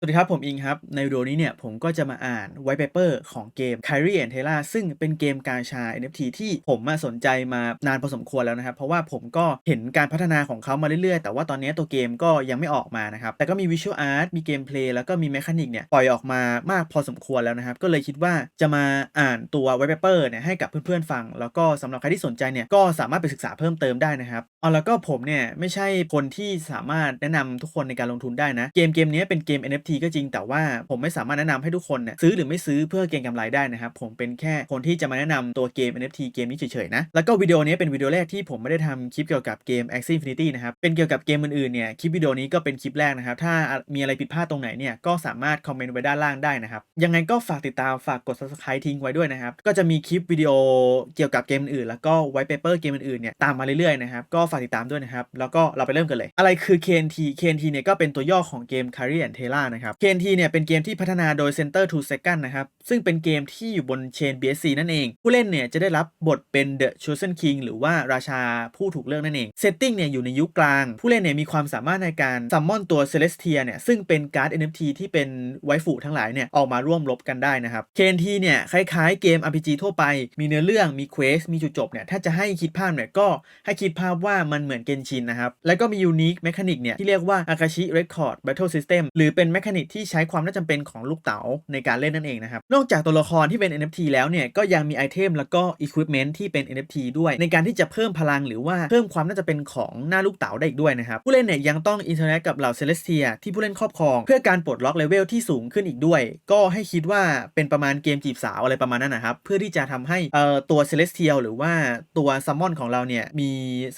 สวัสดีครับ ผมอิงครับ ในวิดีโอนี้เนี่ย ผมก็จะมาอ่านไว t ์ paper ของเกม Kyrie and Taylor ซึ่งเป็นเกมกาชา NFT ที่ผมมาสนใจมานานพอสมควรแล้วนะครับ เพราะว่าผมก็เห็นการพัฒนาของเขามาเรื่อยๆ แต่ว่าตอนนี้ตัวเกมก็ยังไม่ออกมานะครับ แต่ก็มี Visual Art มีเกมเพลย์แล้วก็มี Mechanic เนี่ย ปล่อยออกมามากพอสมควรแล้วนะครับ ก็เลยคิดว่าจะมาอ่านตัวไว t ์ paper เนี่ยให้กับเพื่อนๆฟัง แล้วก็สำหรับใครที่สนใจเนี่ยก็สามารถไปศึกษาเพิ่มเติมได้นะครับอ๋อแล้วก็ผมเนี่ยไม่ใช่คนที่สามารถแนะนำทุกคนในการลงทุนได้นะเกมเกมนี้เป็นเกม NFT ก็จริง แต่ว่าผมไม่สามารถแนะนำให้ทุกคนเนี่ยซื้อหรือไม่ซื้อเพื่อเก็งกำไรได้นะครับ ผมเป็นแค่คนที่จะมาแนะนำตัวเกม NFT เกมนี้เฉยๆนะ แล้วก็วิดีโอนี้เป็นวิดีโอแรกที่ผมไม่ได้ทำคลิปเกี่ยวกับเกม Axie Infinity นะครับ เป็นเกี่ยวกับเกมอื่นๆเนี่ยคลิปวิดีโอนี้ก็เป็นคลิปแรกนะครับ ถ้ามีอะไรผิดพลาดตรงไหนเนี่ยก็สามารถคอมเมนต์ไว้ด้านล่างได้นะครับ ยังไงก็ฝากติดตามฝากกด subscribe ทิ้งไว้ด้วยนะครับ ก็จะมีคลิปวิดีโอเกี่ยวกับเกมอื่นๆแล้วก็ไว t ์ paper เกมอื่นๆเนี่ยตามมาเรื่อยๆนะครับก็ฝากติดตามด้วยนะครับแล้วก็เราไปเริ่มกันเลย อะไรคือ KNT KNT เนี่ยก็เป็นตัวย่อของเกม Kyrie and Taylor นะครับ KNT เนี่ยเป็นเกมที่พัฒนาโดย Center to Second นะครับ ซึ่งเป็นเกมที่อยู่บนเชน BSC นั่นเอง ผู้เล่นเนี่ยจะได้รับบทเป็น The Chosen King หรือว่าราชาผู้ถูกเลือกนั่นเองเซตติ้งเนี่ยอยู่ในยุคกลาง ผู้เล่นเนี่ยมีความสามารถในการซัมมอนตัว Celestia เนี่ยซึ่งเป็นการ์ด NFT ที่เป็นไวฟูทั้งหลายเนี่ยออกมาร่วมรบกันได้นะครับ KNT เนี่ยคล้ายๆเกม RPG ทั่วไป มีเนื้อเรื่องมีเควสมีจุดจบเนี่ยถ้าจะให้คิดภาพเนี่ยก็ให้คิดภาพว่ามันเหมือนเกนชินนะครับแล้วก็มียูนิคแมคานิกเนี่ยที่เรียกว่า Akashi Record Battle System หรือเป็นแมคานิกที่ใช้ความน่าจำเป็นของลูกเต๋าในการเล่นนั่นเองนะครับ นอกจากตัวละครที่เป็น NFT แล้วเนี่ย ก็ยังมีไอเทมแล้วก็ Equipment ที่เป็น NFT ด้วย ในการที่จะเพิ่มพลังหรือว่าเพิ่มความน่าจะเป็นของหน้าลูกเต๋าได้อีกด้วยนะครับ ผู้เล่นเนี่ยยังต้องอินเทอร์แอคกับเหล่าเซเลสเทียที่ผู้เล่นครอบครอง เพื่อการปลดล็อกเลเวลที่สูงขึ้นอีกด้วย ก็ให้คิดว่าเป็นประมาณเกมจีบสาวอะไรประมาณนั้นนะครับเพื่อที่จะทำให้เอ่อตัวเซเลสเทียหรือว่าตัวซัมมอนของเราเนี่ยมี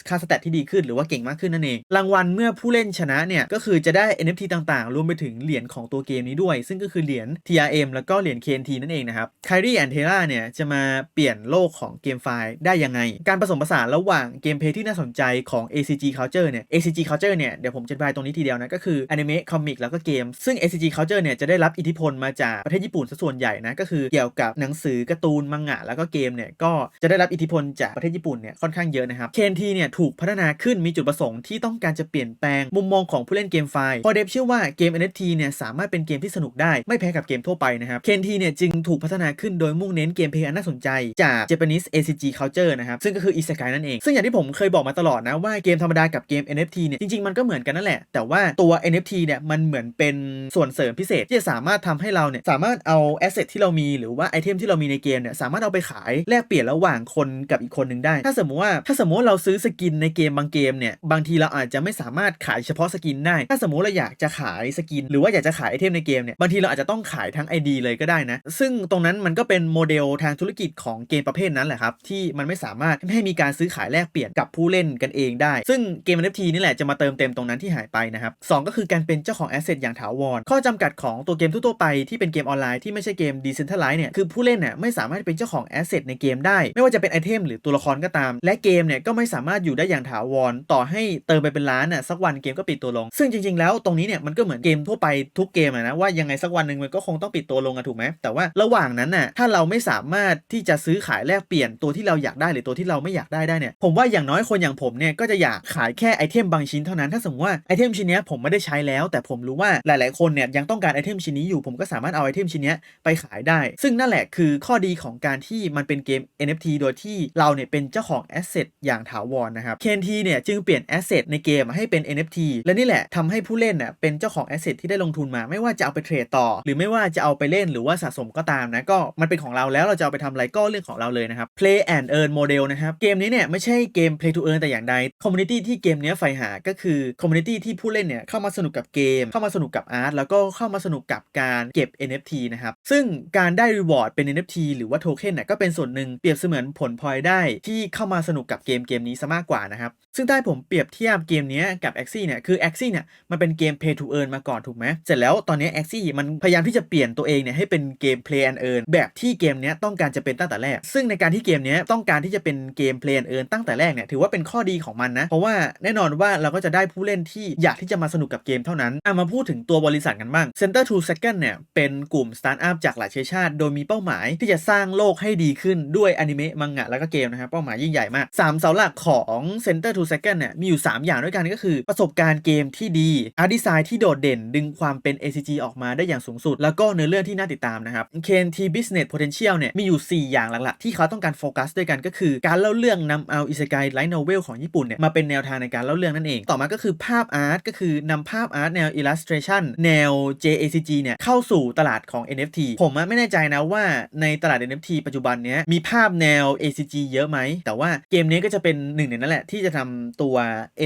ค่าสเตตที่ดีขึ้นหรือว่าเก่งมากขึ้นนั่นเองรางวัลเมื่อผู้เล่นชนะเนี่ยก็คือจะได้ NFT ต่างๆรวมไปถึงเหรียญของตัวเกมนี้ด้วย ซึ่งก็คือเหรียญ TRM แล้วก็เหรียญ KNT นั่นเองนะครับ Kyrie and Taylor เนี่ยจะมาเปลี่ยนโลกของเกมไฟล์ได้ยังไง การผสมผสานระหว่างเกมเพลย์ที่น่าสนใจของ ACG Culture เนี่ย ACG Culture เนี่ยเดี๋ยวผมจะอธิบายตรงนี้ทีเดียวนะก็คืออนิเมะคอมิกแล้วก็เกม ซึ่ง ACG Culture เนี่ยจะได้รับอิทธิพลมาจากประเทศญี่ปุ่นซะส่วนใหญ่นะก็คือเกี่ยวกับหนังสือการ์ตูนมังงะ แล้วก็เกมเนี่ยก็จะได้รับอิทธิพลจากประเทศญี่ปุ่นเนี่ยค่อนข้างเยอะนะครับ KNT เนี่ยถูกพัฒนาขึ้นมีจุดประสงค์ที่ต้องการจะเปลี่ยนแปลงมุมมองของผู้เล่นเกมไฟล์พอเดฟเชื่อว่าเกม NFT เนี่ยสามารถเป็นเกมที่สนุกได้ไม่แพ้กับเกมทั่วไปนะครับ KNT เนี่ยจึงถูกพัฒนาขึ้นโดยมุ่งเน้นเกมเพลย์อันน่าสนใจจาก Japanese ACG Culture นะครับซึ่งก็คือ Isekai นั่นเอง ซึ่งอย่างที่ผมเคยบอกมาตลอดนะว่าเกมธรรมดากับเกม NFT เนี่ยจริงๆมันก็เหมือนกันนั่นแหละ แต่ว่าตัว NFT เนี่ยมันเหมือนเป็นส่วนเสริมพิเศษที่จะสามารถทำให้เราเนี่ยสามารถเอาแอสเซทที่เรามีหรือว่าไอเทมที่เรามีในเกมเนี่ยสามารถเอาไปขายแลกเปลี่ยนระหว่างคนกับอีกคนหนึ่งได้ ถ้าสมมติว่าถ้าสมมติเราซื้อสกินในเกมบางเกมเนี่ยบางทีเราอาจจะไม่สามารถขายเฉพาะสกินได้ ถ้าสมมติเราอยากจะขายสกิน หรือว่าอยากจะขายไอเทมในเกมเนี่ยบางทีเราอาจจะต้องขายทั้ง ID เลยก็ได้นะ ซึ่งตรงนั้นมันก็เป็นโมเดลทางธุรกิจของเกมประเภทนั้นแหละครับ ที่มันไม่สามารถให้มีการซื้อขายแลกเปลี่ยนกับผู้เล่นกันเองได้ ซึ่งเกม NFT นี่แหละจะมาเติมเต็มตรงนั้นที่หายไปนะครับสองก็คือการเป็นเจ้าของแอสเซทอย่างถาวรข้อจำกัดของตัวเกมทั่วไปที่เป็นเกมออนไลน์ที่ไม่ใช่เกมดิเซนทัลไลซ์เนี่ยคือผู้เล่นเนี่ยไม่สามารถเป็นเจ้าของแอสเซทในเกมได้ ไม่ว่าจะเป็นไอเทมหรือตัวละครก็ตาม และเกมเนี่ยก็ไม่สามารถอยู่ได้อย่างถาวรต่อให้เติมไปเป็นล้านน่ะสักวันเกมก็ปิดตัวลง ซึ่งจริงๆแล้วตรงนี้เนี่ยมันก็เหมือนเกมทั่วไปทุกเกมนะว่ายังไงสักวันหนึ่งมันก็คงต้องปิดตัวลงอะถูกไหมแต่ว่าระหว่างนั้นน่ะถ้าเราไม่สามารถที่จะซื้อขายแลกเปลี่ยนตัวที่เราอยากได้หรือตัวที่เราไม่อยากได้ได้เนี่ยผมว่าอย่างน้อยคนอย่างผมเนี่ยก็จะอยากขายแค่ไอเทมบางชิ้นเท่านั้นถ้าสมมติว่าไอเทมชิ้นนี้ผมไม่ได้ใช้แล้ว แต่ผมรู้ว่าหลาย ๆ คนเนี่ยยังต้องการไอเทมชิ้นนี้อยู่ผมก็สามารถเอาไอเทมชิ้นนี้ไปขายได้ ซึ่งนั่นแหละคือข้อดีของการที่มันเป็นเกม NFT โดยที่เราเนี่ยเป็นเจ้าของแอสเซทอย่างถาวรนะครับ KNT เนี่ยจึงเปลี่ยนแอสเซทในเกมให้เป็น NFT และนี่แหละทำให้ผู้เล่นน่ะเป็นเจ้าของแอสเซทที่ได้ลงทุนมาไม่ว่าจะเอาไปเทรดต่อ หรือไม่ว่าจะเอาไปเล่นหรือว่าสะสมก็ตามนะก็มันเป็นของเราแล้วเราจะเอาไปทำอะไรก็เรื่องของเราเลยนะครับ Play and Earn Model นะครับเกมนี้เนี่ยไม่ใช่เกม Play to Earn แต่อย่างใดคอมมูนิตี้ที่เกมนี้ใฝ่หาก็คือคอมมูนิตี้ที่ผู้เล่นเนี่ยเข้ามาสนุกกับเกม เข้ามาสนุกกับอาร์ตแล้วก็เข้ามาสนุกกับการเก็บ NFT นะครับซึ่งการได้รีวอร์ดเป็น NFT หรือว่าโทเค็นเนี่ยก็เป็นส่วนหนึ่งเปรียบเสมือนผลพลอยได้ที่เข้ามาสนุกกับเกมเกมนี้ซะมากกว่านะครับซึ่งถ้าให้ผมเปรียบเทียบเกมนี้กับ Axie เนี่ยคือ Axie เนี่ยมันเป็นเกม Pay to Earn มาก่อนถูกไหมเสร็จแล้วตอนนี้ Axie มันพยายามที่จะเปลี่ยนตัวเองเนี่ยให้เป็นเกม Play and Earn แบบที่เกมเนี้ยต้องการจะเป็นตั้งแต่แรก ซึ่งในการที่เกมเนี้ยต้องการที่จะเป็นเกม Play and Earn ตั้งแต่แรกเนี่ยถือว่าเป็นข้อดีของมันนะ เพราะว่าแน่นอนว่าเราก็จะได้ผู้เล่นที่อยากที่จะมาสนุกกับเกมเท่านั้นอะมาพูดถึงตัวบริษัทกันบ้าง Center to Second เนี่ยเป็นกลุ่มสตาร์ทอัพจากหลายเชื้อชาติ โดยมีเป้าหมายที่จะสร้างโลกให้ดีขึ้นด้วยอนิเมะมังงะแล้วก็เกมนะครับเป้าหมายยิ่งใหญ่มากสามเสาหลักของ Center to Second เนี่ยมีอยู่ 3 อย่างด้วยกันก็คือ ประสบการณ์เกมที่ดีอาร์ดีไซน์ที่โดดเด่นดึงความความเป็น ACG ออกมาได้อย่างสูงสุด แล้วก็เนื้อเรื่องที่น่าติดตามนะครับ KNT Business Potential เนี่ยมีอยู่ 4 อย่างหลักๆ ที่เขาต้องการโฟกัสด้วยกันก็คือ การเล่าเรื่องนำเอาอิสกายไลท์โนเวลของญี่ปุ่นเนี่ยมาเป็นแนวทางในการเล่าเรื่องนั่นเอง ต่อมาก็คือภาพอาร์ตก็คือนำภาพอาร์ตแนว illustration แนว JACG เนี่ยเข้าสู่ตลาดของ NFT ผมไม่แน่ใจนะว่าในตลาด NFT ปัจจุบันเนี้ยมีภาพแนว ACG เยอะไหม แต่ว่าเกมนี้ก็จะเป็นหนึ่งในนั้นแหละที่จะทำตัว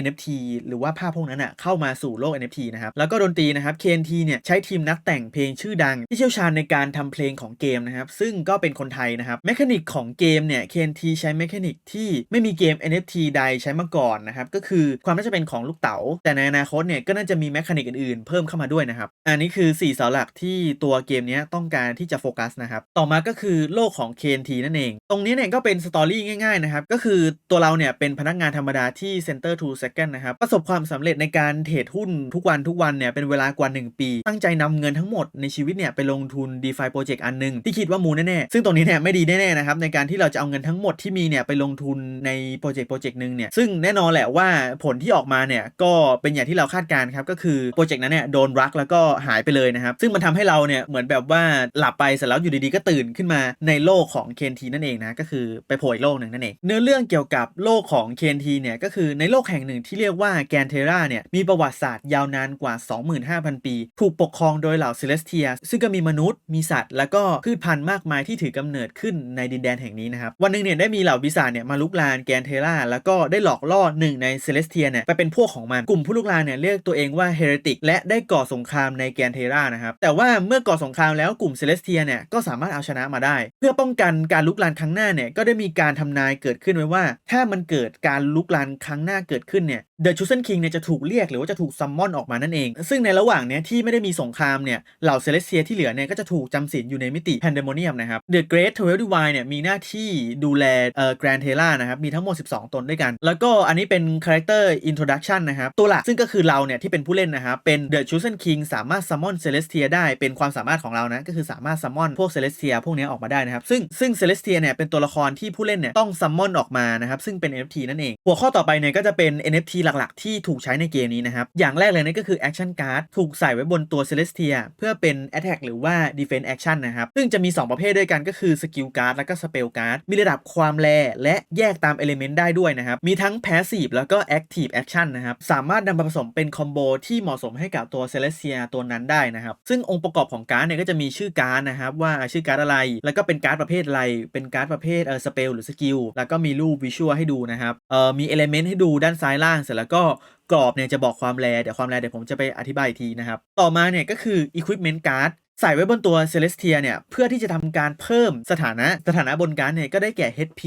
NFT หรือว่าภาพพวกนั้นอะเข้ามาสู่โลก NFT นะครับแล้วก็ดนตรีนะครับ KNT เนี่ยใช้ทีมนักแต่งเพลงชื่อดัง ที่เชี่ยวชาญในการทำเพลงของเกมนะครับ ซึ่งก็เป็นคนไทยนะครับแมคานิกของเกมเนี่ย KNT ใช้แมคานิกที่ไม่มีเกม NFT ใดใช้มาก่อนนะครับ ก็คือความน่าจะเป็นของลูกเต๋า แต่ในอนาคตเนี่ยก็น่าจะมีแมคานิกอื่นๆ เพิ่มเข้ามาด้วยนะครับ อันนี้คือ 4 เสาหลักที่ตัวเกมเนี้ยต้องการที่จะโฟกัสนะครับ ต่อมาก็คือโลกของ KNT นั่นเอง ตรงนี้เนี่ยก็เป็นสตอรี่ง่ายๆนะครับ ก็คือตัวเราเนี่ยเป็นพนักงานธรรมดาที่ Center to Second นะครับ ประสบความสำเร็จในการเทรดหุ้นทุกวันทุกวันเนี่ยเป็นเวลากว่า1ปี ตั้งใจนำเงินทั้งหมดในชีวิตเนี่ยไปลงทุน DeFi Project อันหนึงที่คิดว่ามูแน่ๆซึ่งตรงนี้เนี่ยไม่ดีแน่ๆนะครับในการที่เราจะเอาเงินทั้งหมดที่มีเนี่ยไปลงทุนในโปรเจกต์โปรเจกต์หนึ่งเนี่ยซึ่งแน่นอนแหละว่าผลที่ออกมาเนี่ยก็เป็นอย่างที่เราคาดการณ์ครับก็คือโปรเจกต์นั้นเนี่ยโดนรักแล้วก็หายไปเลยนะครับซึ่งมันทำให้เราเนี่ยเหมือนแบบว่าหลับไปเสร็จแล้วอยู่ดีๆก็ตื่นขึ้นมาในโลกของ KNT นั่นเองนะก็คือไปโผล่อีกโลกหนึ่งนั่นเองเนื้อเรื่องเกี่ยวกับโลกของ KNT เนี่ยก็คือในโลกแห่งหนึ่งที่เรียกว่าแกนเทราเนี่ยมีประวัติศาสตร์ยาวนานกว่า 25,000 ปีถูกปกครองโดยเหล่าเซเลสเทีย ซึ่งก็มีมนุษย์ มีสัตว์ แล้วก็พืชพันธุ์มากมายที่ถือกำเนิดขึ้นในดินแดนแห่งนี้นะครับ วันหนึ่งเนี่ยได้มีเหล่าปีศาจเนี่ยมาลุกลานแกนเทราแล้วก็ได้หลอกล่อหนึ่งในเซเลสเทียเนี่ยไปเป็นพวกของมัน กลุ่มผู้ลุกลานเนี่ยเรียกตัวเองว่าเฮเรติกและได้ก่อสงครามในแกนเทรานะครับ แต่ว่าเมื่อก่อสงครามแล้วกลุ่มเซเลสเทียเนี่ยก็สามารถเอาชนะมาได้ เพื่อป้องกันการลุกลานครั้งหน้าเนี่ยก็ได้มีการทำนายเกิดขึ้นไว้ว่า ถ้ามันเกิดการลุกลานครั้งหน้าเกิดขึ้นเนี่ยเดอะชูเซนคิงเนี่ยจะถูกเรียกหรือว่าจะถูกซัมมอนออกมานั่นเอง ซึ่งในระหว่างเนี้ยที่ไม่ได้มีสงครามเนี่ยเหล่าเซเลสเทียที่เหลือเนี่ยก็จะถูกจำศีลอยู่ในมิติแพนเดโมเนียมนะครับเดอะเกรทเทเวลดิวายเนี่ยมีหน้าที่ดูแลเอ่อแกรนเทล่านะครับมีทั้งหมด 12 ตนด้วยกัน แล้วก็อันนี้เป็นคาแรคเตอร์อินโทรดักชันนะครับตัวหลักซึ่งก็คือเราเนี่ยที่เป็นผู้เล่นนะครับเป็นเดอะชูเซนคิงสามารถซัมมอนเซเลสเทียได้เป็นความสามารถของเรานะก็คือสามารถซัมมอนพวกเซเลสเทียพวกนี้ออกมาได้นะครับซึ่งซึ่งเซเลสเทียเนี่ยเป็นตัวละครที่ผู้เล่นเนี่ยต้องซัมมอนออกมานะครับซึ่งเป็น NFT นั่นเอง หัวข้อต่อไปเนี่ยก็จะเป็น NFT หลักๆ ที่ถูกใช้ในเกมนี้นะครับอย่างแรกเลยนั่ก็คือ Action Card ถูกใส่ไว้บนตัว Celestia เพื่อเป็น Attack หรือว่า Defense Action นะครับ ซึ่งจะมี 2 ประเภทด้วยกันก็คือ Skill Card และก็ Spell Card มีระดับความแรและแยกตาม Element ได้ด้วยนะครับ มีทั้ง Passive แล้วก็ Active Action นะครับ สามารถนำมาผสมเป็นคอมโบที่เหมาะสมให้กับตัว Celestia ตัวนั้นได้นะครับ ซึ่งองค์ประกอบของการ์ดเนี่ยก็จะมีชื่อการ์ดนะครับว่าชื่อการ์ดอะไร แล้วก็เป็นการ์ดประเภทอะไร เป็นการ์ดประเภทเออ Spell หรือ Skill แล้วก็มีรูป Visual ให้ดูนะครับเออมี Element ให้ดูด้านซ้ายล่างเสร็จแล้วก็ กรอบเนี่ยจะบอกความแรเดี๋ยวความแรเดี๋ยวผมจะไปอธิบายอีกทีนะครับ ต่อมาเนี่ยก็คือ Equipment Card ใส่ไว้บนตัว Celestia เนี่ย เพื่อที่จะทำการเพิ่มสถานะ สถานะบนการ์ดเนี่ย ก็ได้แก่ HP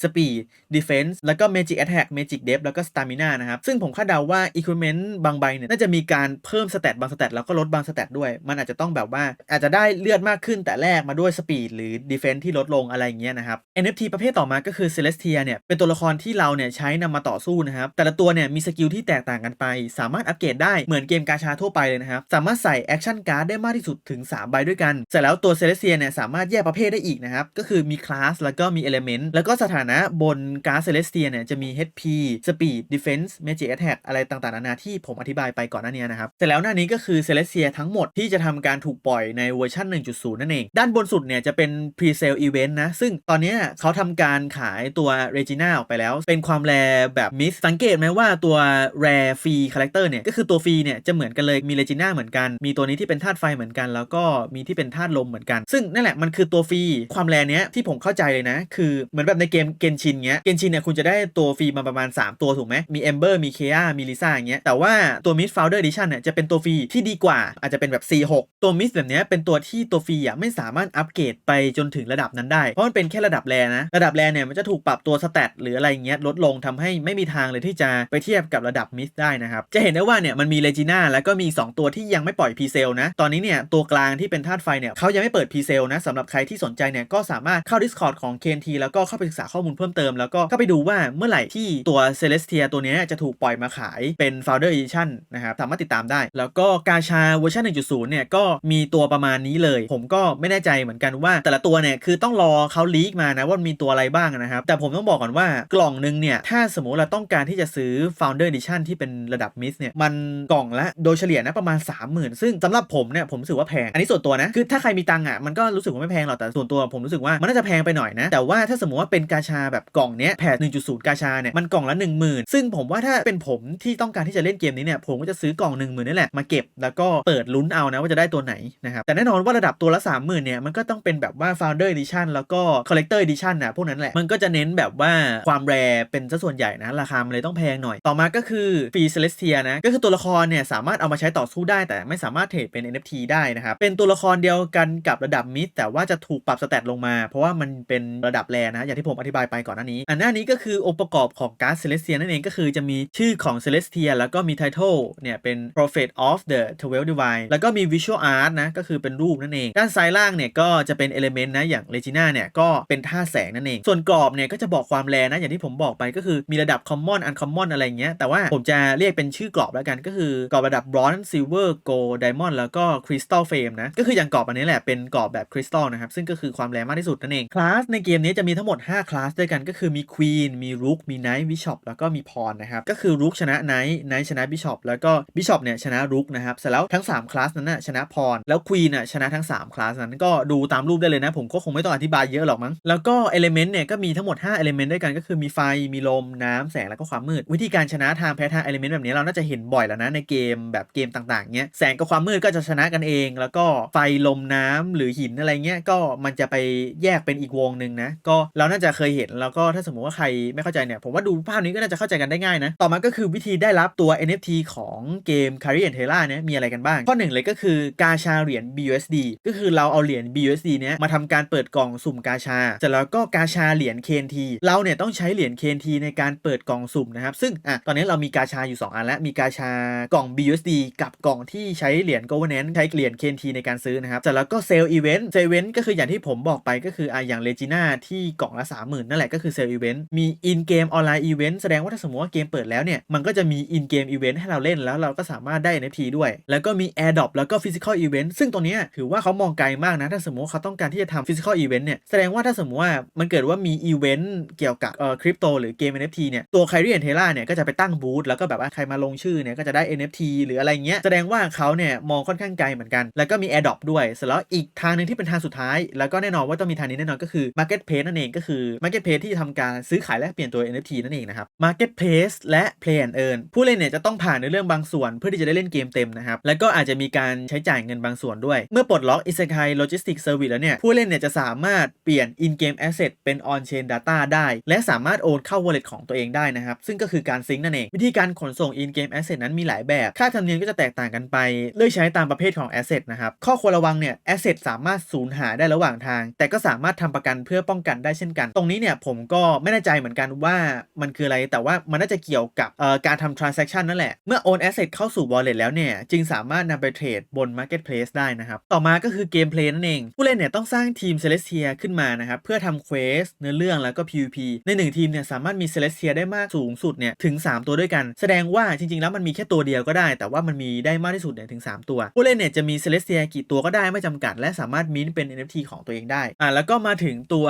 Speed Defense แล้วก็ Magic Attack Magic Depth แล้วก็ Stamina นะครับ ซึ่งผมคาดเดาว่า Equipment บางใบเนี่ย น่าจะมีการเพิ่มสเตตบางสเตตแล้วก็ลดบางสเตตด้วย มันอาจจะต้องแบบว่าอาจจะได้เลือดมากขึ้นแต่แรกมาด้วย Speed หรือ Defense ที่ลดลงอะไรอย่างเงี้ยนะครับ NFT ประเภทต่อมาก็คือ Celestia เนี่ย เป็นตัวละครที่เราเนี่ยใช้นำมาต่อสู้นะครับแต่ละตัวเนี่ยมีสกิลที่แตกต่างกันไป สามารถอัปเกรดได้เหมือนเกมกาชาทั่วไปเลยนะครับสามารถใส่แอคชั่นการ์ดได้มากที่สุดถึง3 ใบด้วยกัน เสร็จแล้วตัวเซเลเซียเนี่ยสามารถแยกประเภทได้อีกนะครับ ก็คือมีคลาสแล้วก็มีเอลเมนต์แล้วก็สถานะบนการ์ดเซเลสเทียเนี่ยจะมี HP Speed Defense Magic Attack อะไรต่างๆนานาที่ผมอธิบายไปก่อนหน้านี้นะครับ เสร็จแล้วหน้านี้ก็คือเซเลเซียทั้งหมดที่จะทำการถูกปล่อยในเวอร์ชัน1.0 นั่นเอง ด้านบนสุดเนี่ยจะเป็น Pre-sale Event นะ ซึ่งตอนนี้เขาทำการขายตัว Regina ออกไปแล้ว เป็นความแรแบบมิส สังเกตไหมว่าตัว Rare Free Character เนี่ยก็คือตัวฟรีเนี่ยจะเหมือนกันเลยมี Regina เหมือนกันมีตัวนี้ที่เป็นธาตุไฟเหมือนกันแล้วก็มีที่เป็นธาตุลมเหมือนกัน ซึ่งนั่นแหละมันคือตัวฟรีความแรเนี้ยที่ผมเข้าใจเลยนะ คือเหมือนแบบในเกมเกนชินเงี้ยเกนชินเนี่ยคุณจะได้ตัวฟรีมาประมาณ 3 ตัวถูกไหมมี Ember มี k ค a มีลิซ่าอย่างเงี้ยแต่ว่าตัว Mist Founder Edition เนี่ยจะเป็นตัวฟรีที่ดีกว่าอาจจะเป็นแบบ C6 ตัว Mist แบบเนี้ยเป็นตัวที่ตัวฟรีอะไม่สามารถอัปเกรดไปจนถึงระดับนั้นได้ เพราะมันเป็นแค่ระดับแรนะระดับแรเนี่ยมันจะถูกปรับตัวสแตทหรืออะไรเงี้ยลดลงทำให้ไม่มีทางเลยที่จะไปเทียบกับระดับ Mist ได้นะครับจะเห็นได้ว่าเนี่ยมันมีเลจิน่าแล้วก็มี 2 ตัวที่ยังไม่ปล่อยพีเซลนะตอนนี้เนี่ยตัวกลางที่เป็นธาตุไฟเนี่ยเขายังไม่เปิดพรีเซลนะสำหรับใครที่สนใจเนี่ยก็สามารถเข้า Discord ของ KNT แล้วก็เข้าไปศึกษาข้อมูลเพิ่มเติม แล้วก็เข้าไปดูว่าเมื่อไหร่ที่ตัว Celestia ตัวนี้จะถูกปล่อยมาขายเป็น Founder Edition นะครับสามารถติดตามได้ แล้วก็กาชาเวอร์ชัน1.0 เนี่ยก็มีตัวประมาณนี้เลย ผมก็ไม่แน่ใจเหมือนกันว่า แต่ละตัวเนี่ยคือต้องรอเขาลีกมานะว่ามีตัวอะไรบ้างนะครับแต่ผมต้องบอกก่อนว่ากล่องหนึงเนี่ยถ้าสมมติเราต้องการที่จะซื้อ Founder Edition ที่เป็นระดับมิสเนี่ยมันกล่องละโดยเฉลี่ยนะประมาณ 30,000 ซึ่งสำหรับผมเนี่ยผมรู้สึกว่าแพงอันนี้ส่วนตัวนะ คือถ้าใครมีตังค์อะมันก็รู้สึกว่าไม่แพงหรอกแต่ส่วนตัวผมรู้สึกว่ามันน่าจะแพงไปหน่อยนะ แต่ว่าถ้าสมมติว่าเป็นกาชาแบบกล่องเนี้ยแพท1.0 กาชาเนี่ยมันกล่องละ 10,000 ซึ่งผมว่าถ้าเป็นผมที่ต้องการที่จะเล่นเกมนี้เนี่ยผมก็จะซื้อกล่อง 10,000นี่แหละมาเก็บแล้วก็เปิดลุ้นเอานะว่าจะได้ตัวไหนนะครับแต่แน่นอนว่าระดับตัวละ 30,000เนี่ยมันก็ต้องเป็นแบบว่า Founder Edition แล้วก็ Collector Edition นะพวกนั้นแหละมันก็จะเน้นแบบว่าความแรเป็นซะส่วนใหญ่นะราคามันเลยต้องแพงหน่อยต่อมาก็คือฟรีเซเลสเทียนะก็คือตัวละครเนี่ยสามารถเอามาใช้ต่อสู้ได้ แต่ไม่สามารถเทรดเป็น NFT ได้นะครับเป็นตัวละครเดียวกันกับระดับมิดแต่ว่าจะถูกปรับสเตตลงมา เพราะว่ามันเป็นระดับแรนะ อย่างที่ผมอธิบายไปก่อนหน้านี้ อันหน้านี้ก็คือองค์ประกอบของการ์ดเซเลสเทียนั่นเองก็คือจะมีชื่อของเซเลสเทียแล้วก็มีไททอลเนี่ยเป็น Prophet of the Twelve Divine แล้วก็มี Visual Art นะก็คือเป็นรูปนั่นเอง ด้านซ้ายล่างเนี่ยก็จะเป็น Element นะอย่าง Regina เนี่ยก็เป็นท่าแสงนั่นเอง ส่วนกรอบเนี่ยก็จะบอกความแรนะอย่างที่ผมบอกไปก็คือมีระดับ Common Uncommon อะไรเงี้ยแต่ว่าผมจะเรียกเป็นชื่อกรอบแล้วกันก็คือกรอบระดับ Bronze Silver Gold Diamond แล้วก็ Crystal Frame นะ ก็คืออย่างกรอบอันนี้แหละเป็นกรอบแบบคริสตัลนะครับ ซึ่งก็คือความแรงมากที่สุดนั่นเอง คลาสในเกมนี้จะมีทั้งหมด 5 คลาสด้วยกันก็คือมี Queen มี Rook มี Knight Bishop แล้วก็มี Pawn นะครับ ก็คือ Rook ชนะ Knight Knight ชนะ Bishop แล้วก็ Bishop เนี่ยชนะ Rook นะครับเสร็จแล้วทั้ง3คลาสนั้นน่ะชนะ Pawn แล้ว Queen น่ะชนะทั้ง3คลาสนั้นก็ดูตามรูปได้เลยนะผมก็คงไม่ต้องอธิบายเยอะหรอกมั้งแล้วก็ Element เนี่ยก็มีทั้งหมด5 Element ด้วยกันก็คือมีไฟมีลมน้ำแสงแล้วก็ความมืด วิธีการชนะทางแพ้ทาง Element แบบนี้เราน่าจะเห็นบ่อยแล้วนะในเกมแบบเกมต่างๆเงี้ยแสงกับความมืดก็จะชนะกันเองแล้วกไฟลมน้ำหรือหินอะไรเงี้ยก็มันจะไปแยกเป็นอีกวงหนึ่งนะก็เราน่าจะเคยเห็นแล้วก็ถ้าสมมติว่าใครไม่เข้าใจเนี่ยผมว่าดูภาพนี้ก็น่าจะเข้าใจกันได้ง่ายนะต่อมาก็คือวิธีได้รับตัว NFT ของเกม c a r r y and t e l a เนี่ยมีอะไรกันบ้าง ข้อหนึ่งเลยก็คือกาชาเหรียญ BUSD ก็คือเราเอาเหรียญ BUSD เนี้ยมาทำการเปิดกล่องสุ่มกาชาเสร็จแล้วก็กาชาเหรียญ KNT เราเนี่ยต้องใช้เหรียญ KNT ในการเปิดกล่องสุ่มนะครับซึ่งอะตอนนี้เรามีกาชาอยู่ 2 อันแล้วมีกาชากล่อง BUSD กับกล่องที่ใช้เหรียญ Governance ใช้เหรียญ KNT ีในการซื้อนะครับเสร็จแล้วก็เซลล์อีเวนต์เซลล์อีเวนต์ก็คืออย่างที่ผมบอกไปก็คืออะอย่างเลจิน่าที่กล่องละ30,000นั่นแหละก็คือเซลล์อีเวนต์มีอินเกมออนไลน์อีเวนต์แสดงว่าถ้าสมมติว่าเกมเปิดแล้วเนี่ยมันก็จะมีอินเกมอีเวนต์ให้เราเล่นแล้วเราก็สามารถได้ NFT ด้วย แล้วก็มี AirDrop แล้วก็ Physical Event ซึ่งตัวเนี้ถือว่าเขามองไกลมากนะถ้าสมมติเขาต้องการที่จะทำ Physical Event เนี่ยแสดงว่าถ้าสมมติว่ามันเกิดว่ามีอีเวนต์เกี่ยวกับเอ่อคริปโตหรือเกม NFT เนี่ยตัว k y r i e and t e l a เนี่ยก็จะไปตั้งบูธแล้วก็แบบว่าใครมาลงชื่อเนี่ยก็จะได้ NFT หรืออะไรเงี้ยแสดงว่าเขาเนี่ยมองค่อนข้างไกลเหมือนกัน แล้วก็มี AirDrop ด้วยเสร็จแล้วอีกทางหนึ่งที่เป็นทางสุดท้าย แล้วก็แน่นอนว่าต้องมีทางนี้แน่นอนก็คือ Marketplace นั่นเองก็คือ Marketplace ที่จะทำการซื้อขายแลกเปลี่ยนตัว NFT นั่นเองนะครับ Marketplace และ Play and Earn ผู้เล่นเนี่ยจะต้องผ่านในเรื่องบางส่วนเพื่อที่จะได้เล่นเกมเต็มนะครับแล้วก็อาจจะมีการใช้จ่ายเงินบางส่วนด้วย เมื่อปลดล็อก Isekai Logistics Service แล้วเนี่ยผู้เล่นเนี่ยจะสามารถเปลี่ยน in-game asset เป็น on-chain data ได้ และสามารถโอนเข้า wallet ของตัวเองได้นะครับซึ่งก็คือการซิงค์นั่นเองวิธีการขนส่ง in-game asset นั้นมีหลายแบบ ค่าธรรมเนียมก็จะแตกต่างกันไปเลือกใช้ตามประเภทของ asset นะครับข้อควรระวังเนี่ย asset สามารถสูญหายได้ระหว่างทาง แต่ก็สามารถทำประกันเพื่อป้องกันได้เช่นกัน ตรงนี้เนี่ยผมก็ไม่แน่ใจเหมือนกันว่ามันคืออะไร แต่ว่ามันน่าจะเกี่ยวกับการทำ transaction นั่นแหละ เมื่อโอน asset เข้าสู่ wallet แล้วเนี่ย จึงสามารถนำไปเทรดบน marketplace ได้นะครับ ต่อมาก็คือเกมเพลย์นั่นเอง ผู้เล่นเนี่ยต้องสร้างทีม Celestia ขึ้นมานะครับเพื่อทำเควสเนื้อเรื่องแล้วก็ PVP ในหนึ่งทีมเนี่ยสามารถมี Celestia ได้มากสูงสุดเนี่ยถึง 3 ตัวด้วยกัน แสดงว่าจริง ๆ แล้วมันมีแค่ตัวเดียวก็ได้ แต่ว่ามันมีได้มากที่สุดเนี่ยถึง 3 ตัว ผู้เล่นเนี่ยจะมี Celestia กี่ตัวก็ได้ไม่จำกัด และสามารถมิ้นเป็น NFT ของตัวเองได้อ่าแล้วก็มาถึงตัว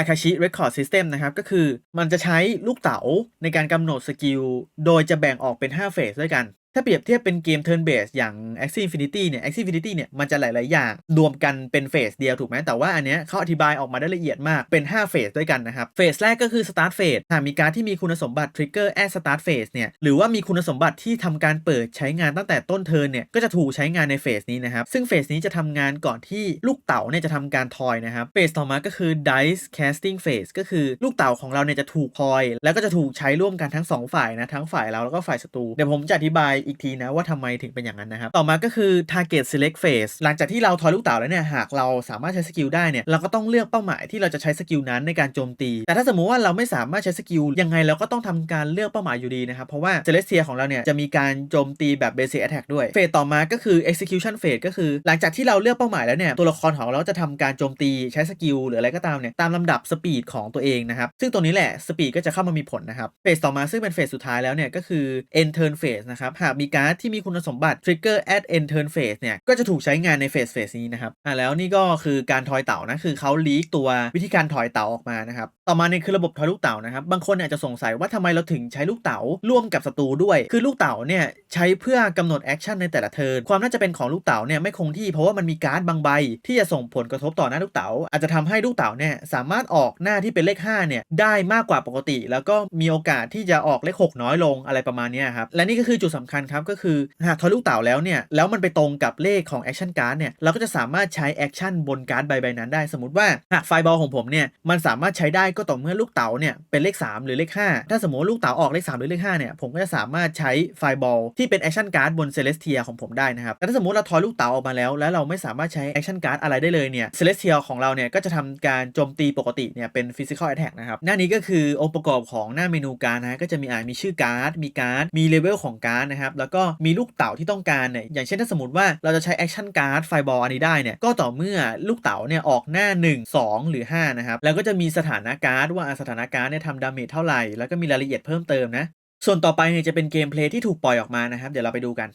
Akashi Record System นะครับ ก็คือมันจะใช้ลูกเต๋าในการกำหนดสกิล โดยจะแบ่งออกเป็น 5 เฟสด้วยกัน ถ้าเปรียบเทียบเป็นเกม turn based อย่าง Axie Infinity เนี่ย Axie Infinity เนี่ยมันจะหลาย ๆ อย่าง รวมกันเป็นเฟสเดียวถูกไหมแต่ว่าอันเนี้ยเขาอธิบายออกมาได้ละเอียดมากเป็น 5 เฟสด้วยกันนะครับ เฟสแรกก็คือ start phase หากมีการดที่มีคุณสมบัติ trigger at start phase เนี่ยหรือว่ามีคุณสมบัติที่ทำการเปิดใช้งานตั้งแต่ต้นเทิร์นเนี่ยก็จะถูกใช้งานในเฟสนี้นะครับ ซึ่งเฟสนี้จะทำงานก่อนที่ลูกเต๋าเนี่ยจะทำการทอยนะครับ เฟสต่อมาก็คือ dice casting phase ก็คือลูกเต๋าของเราเนี่ยจะถูกทอย แล้วก็จะถูกใช้ร่วมกันทั้งสองฝ่ายนะทั้งฝ่ายเราแล้วก็ฝ่ายศัตรูเดี๋ยวผมจะอธิบายอีกทีนะว่าทำไมถึงเป็นอย่างนั้นนะครับ ต่อมาก็คือ target select phase หลังจากที่เราทอยลูกเต๋าแล้วเนี่ยหากเราสามารถใช้สกิลได้เนี่ยเราก็ต้องเลือกเป้าหมายที่เราจะใช้สกิลนั้นในการโจมตี แต่ถ้าสมมุติว่าเราไม่สามารถใช้สกิลยังไงเราก็ต้องทำการเลือกเป้าหมายอยู่ดีนะครับ เพราะว่า celestia ของเราเนี่ยจะมีการโจมตีแบบ basic attack ด้วยเฟสต่อมาก็คือ execution phase ก็คือ หลังจากที่เราเลือกเป้าหมายแล้วเนี่ยตัวละครของเราจะทำการโจมตีใช้สกิลหรืออะไรก็ตามเนี่ยตามลำดับสปีดของตัวเองนะครับซึ่งตรงนี้แหละสปีดก็จะเข้ามามีผลนะครับเฟสต่อมาซึ่งเป็นเฟสสุดท้ายแล้วเนี่ยก็คือ end turn phase นะครับหากมีการ์ดที่มีคุณสมบัติ trigger at end turn phase เนี่ย ก็จะถูกใช้งานในเฟสเฟสนี้นะครับอ่าแล้วนี่ก็คือการทอยเต่านะ คือเขาลีกตัววิธีการถอยเต่าออกมานะครับ ต่อมาเนี่ยคือระบบทอยลูกเต่านะครับ บางคนอาจจะสงสัยว่าทำไมเราถึงใช้ลูกเต๋าร่วมกับศัตรูด้วย คือลูกเต๋าเนี่ยใช้เพื่อกำหนดแอคชั่นในแต่ละเทิร์น ความน่าจะเป็นของลูกเต๋าเนี่ยไม่คงที่เพราะว่ามันมีการ์ดบางใบ ที่จะส่งผลกระทบต่อหน้าลูกเต๋าอาจจะทำให้ลูกเต๋าเนี่ยสามารถออกหน้าที่เป็นเลข5เนี่ยได้มากกว่าปกติ แล้วก็มีโอกาสที่จะออกเลข 6 น้อยลงอะไรประมาณนี้ครับและนี่ก็คือจุดสำคัญครับก็คือหากทอยลูกเต๋าแล้วเนี่ยแล้วมันไปตรงกับเลขของแอคชั่นการ์ดเนี่ยเราก็จะสามารถใช้แอคชั่นบนการ์ดใบใบนั้นได้สมมติว่าหากไฟบอลของผมเนี่ยมันสามารถใช้ได้ก็ต่อเมื่อลูกเต๋าเนี่ยเป็นเลข 3 หรือเลข 5 ถ้าสมมติลูกเต๋าออกเลข 3 หรือเลข5เนี่ยผมก็จะสามารถใช้ไฟบอลที่เป็นแอคชั่นการ์ดบนเซเลสเทียของผมได้นะครับแต่ถ้าสมมติเราทอยลูกเต๋าออกมาแล้ว แล้วเราไม่สามารถใช้แอคชั่นการ์ดอะไรได้เลยเนี่ยเซเลสเทียของเราเนี่ยก็จะทำการโจมตีปกติเนี่ยเป็นฟิสิกอลแอ t แทกนะครับหน้านี้ก็คือองค์ประกอบของหน้าเมนูการ์ดนะก็จะมีอ่ามีชื่อการ์ดมีการ์ดมีเลเวลของการ์ดนะครับแล้วก็มีลูกเต๋าที่ต้องการเนี่ยอย่างเช่นถ้าสมมติว่าเราจะใช้แอคชั่นการ์ดไฟบอลอันนี้ได้เนี่ยก็ต่อเมื่อลูกเต๋าเนี่ยออกหน้า 1 2 หรือ5นะครับแล้วก็จะมีสถานะการ์ดว่าสถานะการ์ดเนี่ยทำดาเมจเท่าไหร่แล้วก็มีรายละเอียดเพิ่มเติมนะส่วนต่อไปเนี่ยจะเป็นเกมเพลย์ที่ถูกปล่อยออกมานะครับเดี๋ยวเราไปดูกัน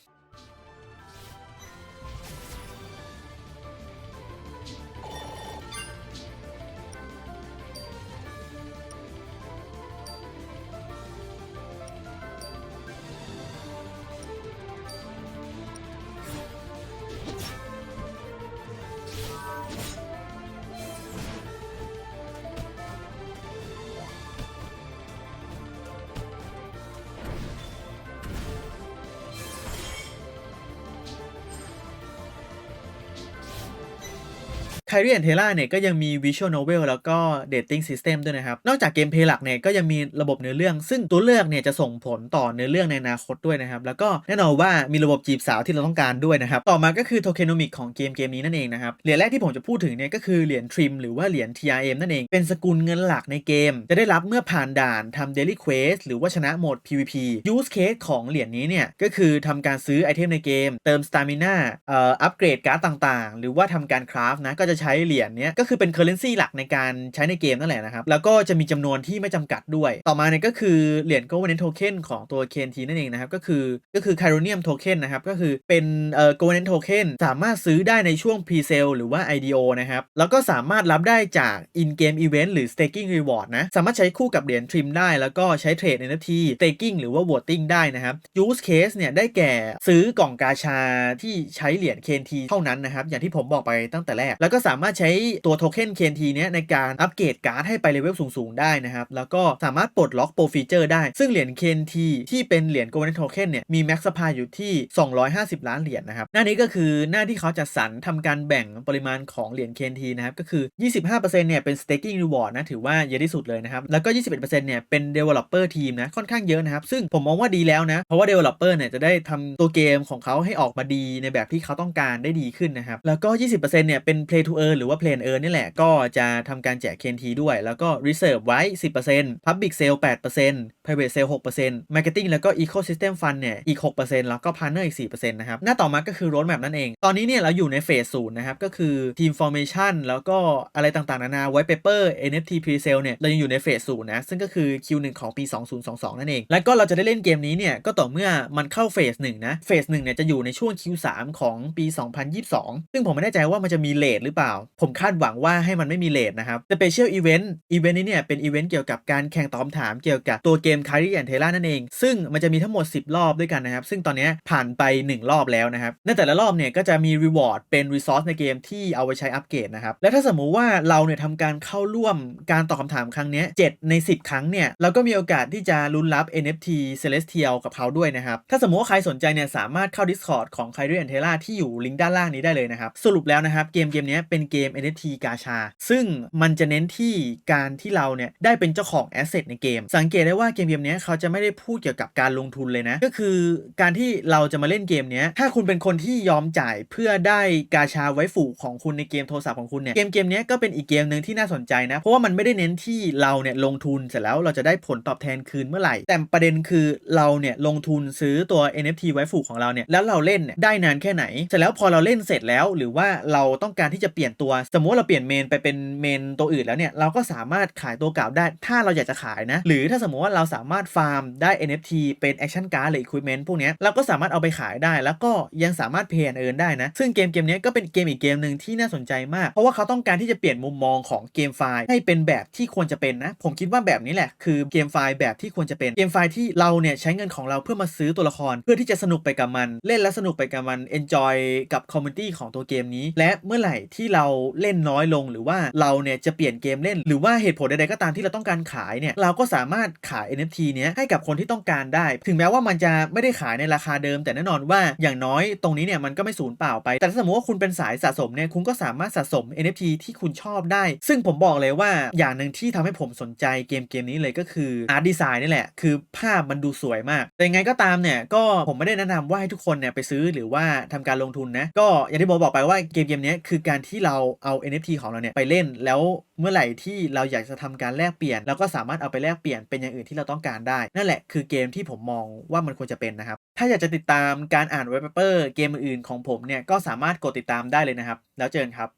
c a r r y and t e l a เนี่ยก็ยังมี Visual Novel แล้วก็ Dating System ด้วยนะครับ นอกจากเกมเพลย์หลักเนี่ยก็ยังมีระบบเนื้อเรื่อง ซึ่งตัวเลือกเนี่ยจะส่งผลต่อเนื้อเรื่องในอนาคตด้วยนะครับ แล้วก็แน่นอนว่ามีระบบจีบสาวที่เราต้องการด้วยนะครับ ต่อมาก็คือ Tokenomic ของเกมเกมนี้นั่นเองนะครับ เหรียญแรกที่ผมจะพูดถึงเนี่ยก็คือเหรียญ Trim หรือว่าเหรียญ TRM นั่นเอง เป็นสกุลเงินหลักในเกม จะได้รับเมื่อผ่านด่านทำ Daily Quest หรือว่าชนะโหมด PVP Use Case ของเหรียญนี้เนี่ยก็คือทำการซื้อไอเทมในเกม เติม Stamina เอ่ออัปเกรดการ์ดต่างๆ หรือว่าทำการคราฟนะก็จะใช้้เหรียญเนี้ยก็คือเป็นเคอร์เรนซีหลักในการใช้ในเกมนั่นแหละนะครับ แล้วก็จะมีจำนวนที่ไม่จำกัดด้วย ต่อมาเนี่ยก็คือเหรียญ Governance Token ของตัว KNT นั่นเองนะครับ ก็คือก็คือ Chironium Token นะครับ ก็คือเป็นเอ่อ Governance Token สามารถซื้อได้ในช่วง Pre-sale หรือว่า IDO นะครับ แล้วก็สามารถรับได้จาก In-game Event หรือ Staking Reward นะ สามารถใช้คู่กับเหรียญ Trim ได้ แล้วก็ใช้เทรด NFT Staking หรือว่า Voting ได้นะครับ Use Case เนี่ยได้แก่ซื้อกล่องกาชาที่ใช้เหรียญ KNT เท่านั้นนะครับอย่างที่ผมบอกไปตั้งแต่แรกแล้วก็สาามารถใช้ตัวโทเค็น KNT เนี้ยในการอัปเกรดการ์ดให้ไปเลเวลสูง ๆ ได้นะครับ แล้วก็สามารถปลดล็อกโปรฟีเจอร์ได้ ซึ่งเหรียญ KNT ที่เป็นเหรียญ Golden Token เนี่ย มีแม็กซ์ supply อยู่ที่ 250 ล้านเหรียญนนะครับ หน้านี้ก็คือหน้าที่เขาจัดสรรทำการแบ่งปริมาณของเหรียญ KNT นะครับ ก็คือ 25%เนี่ยเป็น staking reward นะ ถือว่าเยอะที่สุดเลยนะครับ แล้วก็ 21%เนี่ยเป็น developer team นะ ค่อนข้างเยอะนะครับ ซึ่งผมมองว่าดีแล้วนะ เพราะว่า developer เนี่ยจะได้ทำตัวเกมของเขาให้ออกมาดีในแบบที่เขาต้องการได้ดีขึ้นนะครับ แล้วก็ 20%เนี่ยเป็น play to earn อ หรือว่า play and earn นี่แหละ ก็จะทำการแจก KNT ด้วย แล้วก็ reserve ไว้ 10% public sale 8% private sale 6% marketing แล้วก็ ecosystem fund เนี่ย อีก 6%แล้วก็ partner อีก 4%นะครับ หน้าต่อมาก็คือ roadmap นั่นเอง ตอนนี้เนี่ยเราอยู่ในเฟสศูนย์นะครับ ก็คือ team formation แล้วก็อะไรต่างๆ นานา white paper NFT pre-sale เนี่ย เรายังอยู่ในเฟสศูนย์นะ ซึ่งก็คือ Q1 ของปี 2022 นั่นเอง แล้วก็เราจะได้เล่นเกมนี้เนี่ย ก็ต่อเมื่อมันเข้าเฟสหนึ่งนะ เฟสหนึ่งเนี่ยจะอยู่ในช่วง Q3 ของปี 2022 ซึ่งผมไม่แน่ใจว่ามันจะมีเลทหรือเปล่าผมคาดหวังว่าให้มันไม่มีเลทนะครับ Special Event อีเวนต์นี้เนี่ยเป็นอีเวนต์เกี่ยวกับการแข่งตอบคำถามเกี่ยวกับตัวเกม c a r r y and t e l a นั่นเอง ซึ่งมันจะมีทั้งหมด 10 รอบด้วยกันนะครับ ซึ่งตอนนี้ผ่านไป 1 รอบแล้วนะครับ ในแต่ละรอบเนี่ยก็จะมี Reward เป็น Resource ในเกมที่เอาไว้ใช้อัปเกรดนะครับ และถ้าสมมุติว่าเราเนี่ยทำการเข้าร่วมการตอบคำถามครั้งนี้ย7ใน 10 ครั้งเนี่ยเราก็มีโอกาสที่จะลุ้นรับ NFT Celestial กับเขาด้วยนะครับ ถ้าสมมติว่าใครสนใจเนี่ยสามารถเข้า Discord ของ c a r r y and t e l a ที่อยู่ลิงก์ด้านล่างนี้ได้เลยนะครับสรุปแล้วนะครับเกมเกมนี้เปเป็นเกม NFT กาชา ซึ่งมันจะเน้นที่การที่เราเนี่ยได้เป็นเจ้าของแอสเซทในเกม สังเกตได้ว่าเกมเกมนี้เขาจะไม่ได้พูดเกี่ยวกับการลงทุนเลยนะ ก็คือการที่เราจะมาเล่นเกมนี้ถ้าคุณเป็นคนที่ยอมจ่ายเพื่อได้กาชาไว้ฝูของคุณในเกมโทรศัพท์ของคุณเนี่ยเกมเกมนี้ก็เป็นอีกเกมหนึ่งที่น่าสนใจนะ เพราะว่ามันไม่ได้เน้นที่เราเนี่ยลงทุนเสร็จแล้วเราจะได้ผลตอบแทนคืนเมื่อไหร่ แต่ประเด็นคือเราเนี่ยลงทุนซื้อตัว NFT ไว้ฝูของเราเนี่ยแล้วเราเล่นเนี่ยได้นานแค่ไหนเสร็จแล้วพอเราเล่นเสร็จแล้ว หรือว่าเราต้องการที่จะเปลี่ยนตัว สมมติเราเปลี่ยนเมนไปเป็นเมนตัวอื่นแล้วเนี่ย เราก็สามารถขายตัวเก่าได้ ถ้าเราอยากจะขายนะ หรือถ้าสมมติว่าเราสามารถฟาร์มได้ NFT เป็น Action Card หรือ Equipment พวกเนี้ยเราก็สามารถเอาไปขายได้ แล้วก็ยังสามารถ Pay and Earn ได้นะ ซึ่งเกมเกมนี้ก็เป็นเกมอีกเกมหนึ่งที่น่าสนใจมาก เพราะว่าเขาต้องการที่จะเปลี่ยนมุมมองของเกมไฟล์ให้เป็นแบบที่ควรจะเป็นนะ ผมคิดว่าแบบนี้แหละ คือเกมไฟล์แบบที่ควรจะเป็น เกมไฟล์ที่เราเนี่ยใช้เงินของเราเพื่อมาซื้อตัวละคร เพื่อที่จะสนุกไปกับมัน เล่นแล้วสนุกไปกับมัน enjoy กับคอมมูนิตี้ของตัวเกมนี้ และเมื่อไหร่ที่เราเล่นน้อยลง หรือว่าเราเนี่ยจะเปลี่ยนเกมเล่น หรือว่าเหตุผลใดๆก็ตามที่เราต้องการขายเนี่ยเราก็สามารถขาย NFT เนี้ยให้กับคนที่ต้องการได้ ถึงแม้ว่ามันจะไม่ได้ขายในราคาเดิม แต่แน่นอนว่าอย่างน้อยตรงนี้เนี่ยมันก็ไม่สูญเปล่าไป แต่ถ้าสมมติว่าคุณเป็นสายสะสมเนี่ยคุณก็สามารถสะสม NFT ที่คุณชอบได้ ซึ่งผมบอกเลยว่าอย่างหนึ่งที่ทำให้ผมสนใจเกมเกมนี้เลยก็คืออาร์ตดีไซน์นี่แหละ คือภาพมันดูสวยมาก แต่ยังไงก็ตามเนี่ยก็ผมไม่ได้แนะนำว่าให้ทุกคนเนี่ยไปซื้อหรือว่าทำการลงทุนนะก็อย่างที่ผมบอกไปว่าเกมเกมนี้คือการที่เราเอา NFT ของเราเนี่ยไปเล่น แล้วเมื่อไหร่ที่เราอยากจะทำการแลกเปลี่ยนเราก็สามารถเอาไปแลกเปลี่ยนเป็นอย่างอื่นที่เราต้องการได้ นั่นแหละคือเกมที่ผมมองว่ามันควรจะเป็นนะครับ ถ้าอยากจะติดตามการอ่านเวเปเปอร์เกมอื่นของผมเนี่ยก็สามารถกดติดตามได้เลยนะครับ แล้วเจอกันครับ